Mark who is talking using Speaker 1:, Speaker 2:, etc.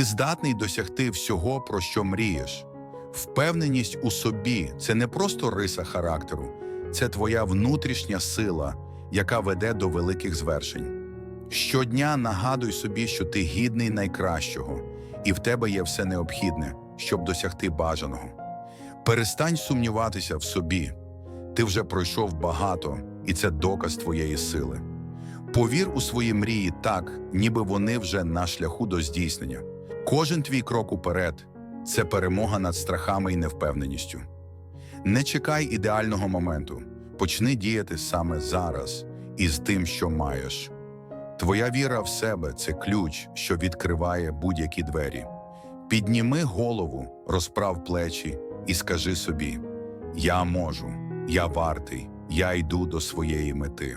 Speaker 1: Ти здатний досягти всього, про що мрієш. Впевненість у собі це не просто риса характеру, це твоя внутрішня сила, яка веде до великих звершень. Щодня нагадуй собі, що ти гідний найкращого, і в тебе є все необхідне, щоб досягти бажаного. Перестань сумніватися в собі. Ти вже пройшов багато, і це доказ твоєї сили. Повір у свої мрії так, ніби вони вже на шляху до здійснення. Кожен твій крок уперед це перемога над страхами і невпевненістю. Не чекай ідеального моменту. Почни діяти саме зараз із тим, що маєш. Твоя віра в себе це ключ, що відкриває будь-які двері. Підніми голову, розправ плечі і скажи собі: Я можу, я вартий, я йду до своєї мети.